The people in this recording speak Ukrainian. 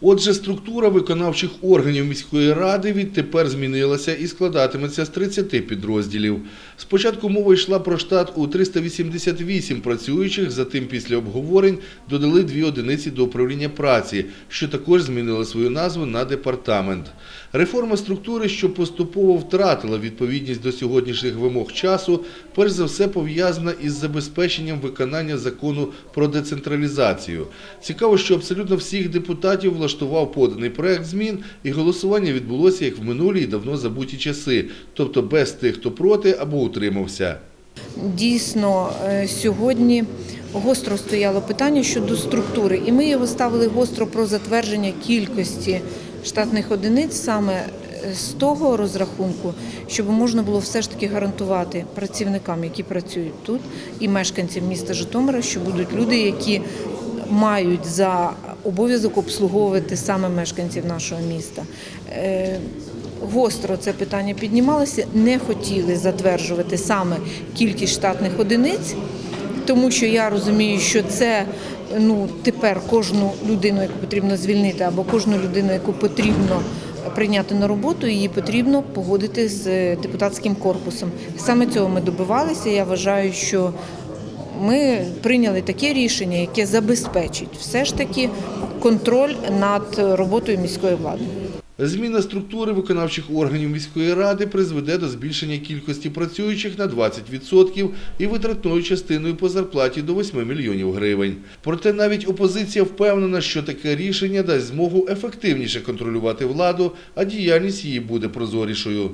Отже, структура виконавчих органів міської ради відтепер змінилася і складатиметься з 30 підрозділів. Спочатку мова йшла про штат у 388 працюючих, затим після обговорень додали дві одиниці до управління праці, що також змінило свою назву на департамент. Реформа структури, що поступово втратила відповідність до сьогоднішніх вимог часу, перш за все пов'язана із забезпеченням виконання закону про децентралізацію. Цікаво, що абсолютно всіх депутатів влаштував поданий проект змін, і голосування відбулося як в минулі і давно забуті часи, тобто без тих, хто проти або утримався. Дійсно, е, сьогодні гостро стояло питання щодо структури, і ми його ставили гостро про затвердження кількості штатних одиниць саме е, з того розрахунку, щоб можна було все ж таки гарантувати працівникам, які працюють тут, і мешканцям міста Житомира, що будуть люди, які мають за обов'язок обслуговувати саме мешканців нашого міста. Е, Гостро це питання піднімалося, не хотіли затверджувати саме кількість штатних одиниць, тому що я розумію, що це ну тепер кожну людину, яку потрібно звільнити, або кожну людину, яку потрібно прийняти на роботу, її потрібно погодити з е, депутатським корпусом. Саме цього ми добивалися. Я вважаю, що ми прийняли таке рішення, яке забезпечить все ж таки контроль над роботою міської влади. Зміна структури виконавчих органів міської ради призведе до збільшення кількості працюючих на 20% і витратною частиною по зарплаті до 8 мільйонів гривень. Проте навіть опозиція впевнена, що таке рішення дасть змогу ефективніше контролювати владу, а діяльність її буде прозорішою.